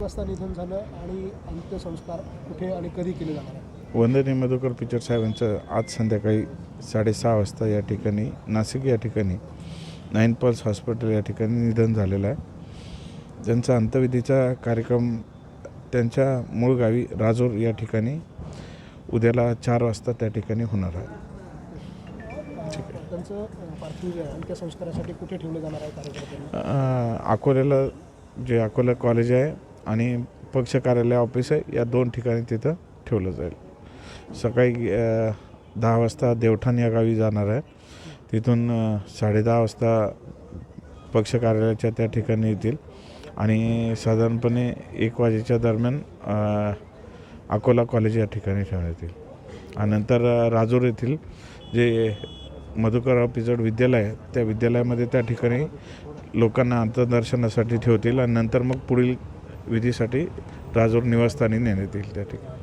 वाजता निधन झालं आणि अंत्यसंस्कार कुठे आणि कधी केले जाणार आहे वंदनीय मधुकर पिक्चर साहेबांचं आज संध्याकाळी साडेसहा वाजता या ठिकाणी नाशिक या ठिकाणी नाईन पल्स हॉस्पिटल या ठिकाणी निधन झालेलं आहे. त्यांचा अंत्यविधीचा कार्यक्रम त्यांच्या मूळ गावी राजूर या ठिकाणी उद्याला चार वाजता त्या ठिकाणी होणार आहे. त्यांचं पार्थिव जे अंत्यसंस्कारासाठी कुठे ठेवलं जाणार आहे कार्यकर्त्यांना? अकोल्याला जे अकोला कॉलेज आहे आणि पक्ष कार्यालय ऑफिस आहे या दोन ठिकाणी तिथं ठेवलं जाईल. सकाळी दहा वाजता देवठाण या गावी जाणार आहे. तिथून साडेदहा वाजता पक्ष कार्यालयाच्या त्या ठिकाणी येतील. आणि साधारणपणे एक वाजेच्या दरम्यान अकोला कॉलेज या ठिकाणी ठेवण्यात येईल. आणि नंतर राजूर येथील जे मधुकरराव पिचड विद्यालय आहे त्या विद्यालयामध्ये त्या ठिकाणी लोकांना अंतदर्शनासाठी ठेवतील आणि नंतर मग पुढील विधीसाठी राजूर निवासस्थानी नेण्यात येईल त्या ठिकाणी.